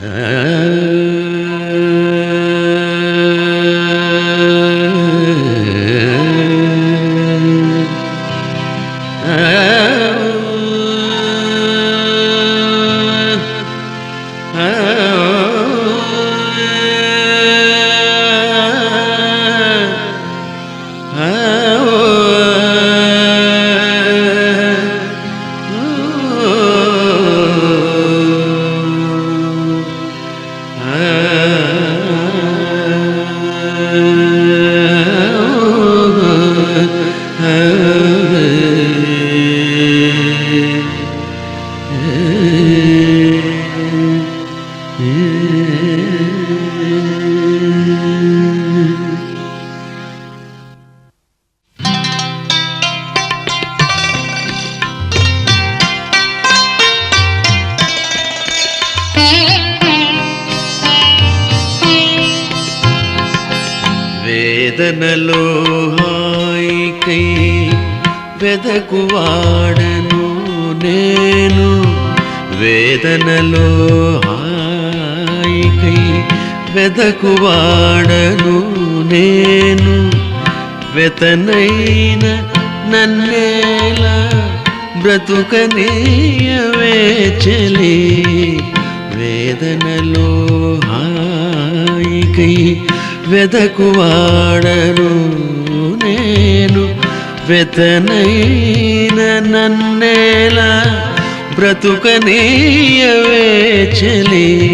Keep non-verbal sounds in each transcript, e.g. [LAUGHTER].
Ah [LAUGHS] వేదనలో హాయికై వెదకువాడను నేను. వేదనలో హాయికై వెదకువాడను నేను. వెతనైన నన్నేల బ్రతుకనీయవే చెలి. వేదనలో హాయికై వెదకువాడను నేను. వెతనైన నన్నేలా బ్రతుకనీయవే చెలి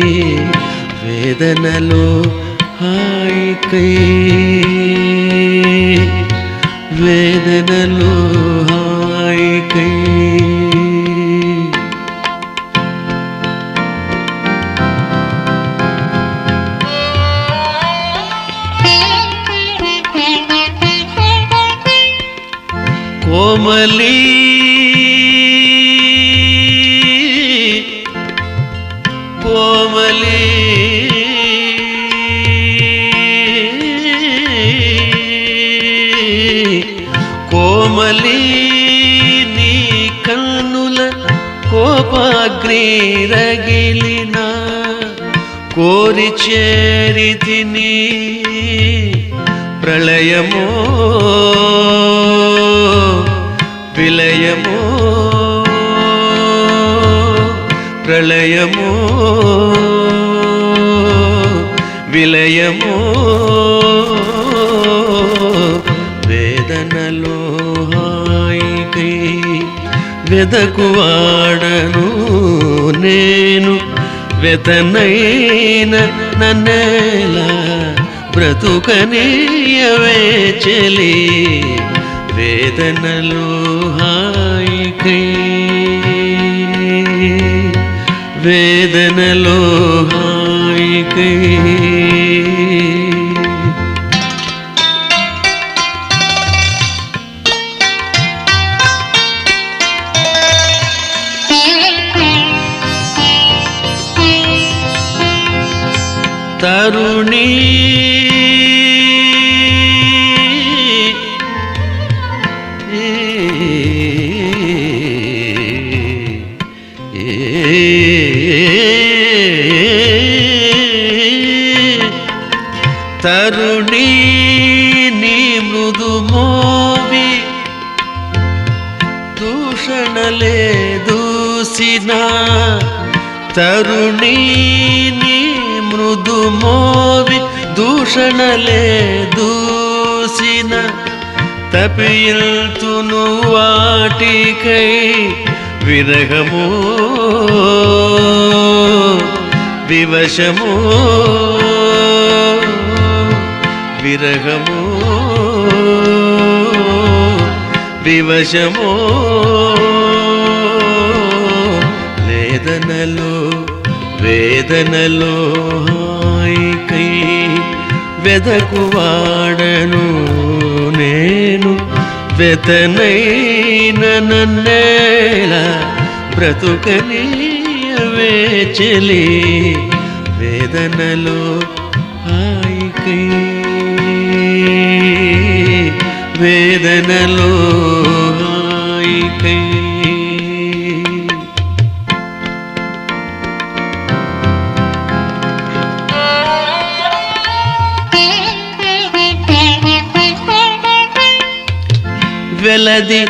వేదనలో హాయికై. వేదనలో హాయికై. కోమలి కోమలి కోమలి నీ కన్నుల కోపాగ్ని రగిలిన కోరి చేరితిని ప్రళయమో ప్రళయము విలయము వేదనలో హాయికై వెదకువాడను నేను వెతనైన నన్నేల బ్రతుకనీయవే చెలి వేదనలో హాయికై. వేదనలో హాయికై. తరుణి తరుణి నీ మృదు మోవి దూషణలే దూసిన తరుణి నీ మృదు మోవి దూషణలే దూసిన తపిల్తును వాటికై విరహము వివశము విరహము వివశము వేదనలో వేదనలో హాయికై వెదకువాడను నే. వెతనైన నన్నేలా బ్రతుకనీయవే చెలి వేదనలో హాయికై. వేదనలో హాయికై. వెలది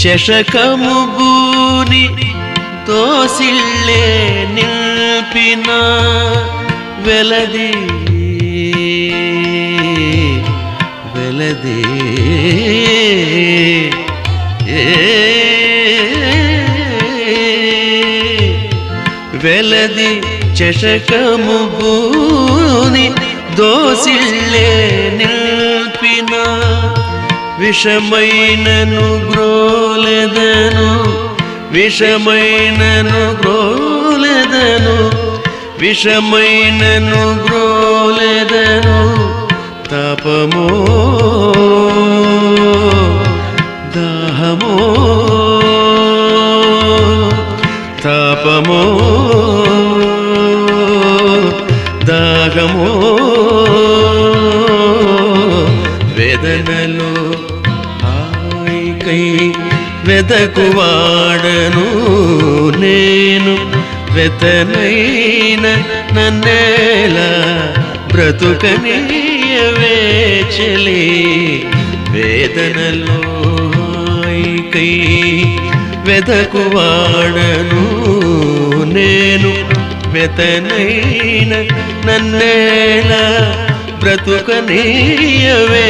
చషకము బూని తోసిళ్ళే నిల్పిన వెలది. వెలది. వెలది చషకము బూని దోసిళ్ళే నిల్పినా విషమైనను గ్రోలెదను విషమైనను గ్రోలెదను విషమైనను గ్రోలెదను తపమో వేదనలో హాయికై వెదకువాడను నేను. వెతనైన నన్నేల బ్రతుకనీయవే చెలి వేదనలో హాయికై వెదకువాడను నేను. వెతనైన నన్నేలా బ్రతుకనీయవే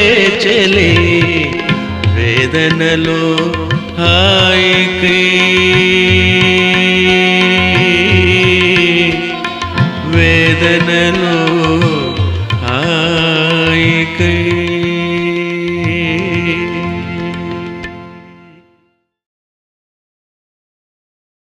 చెలి. వేదనలో హాయికై.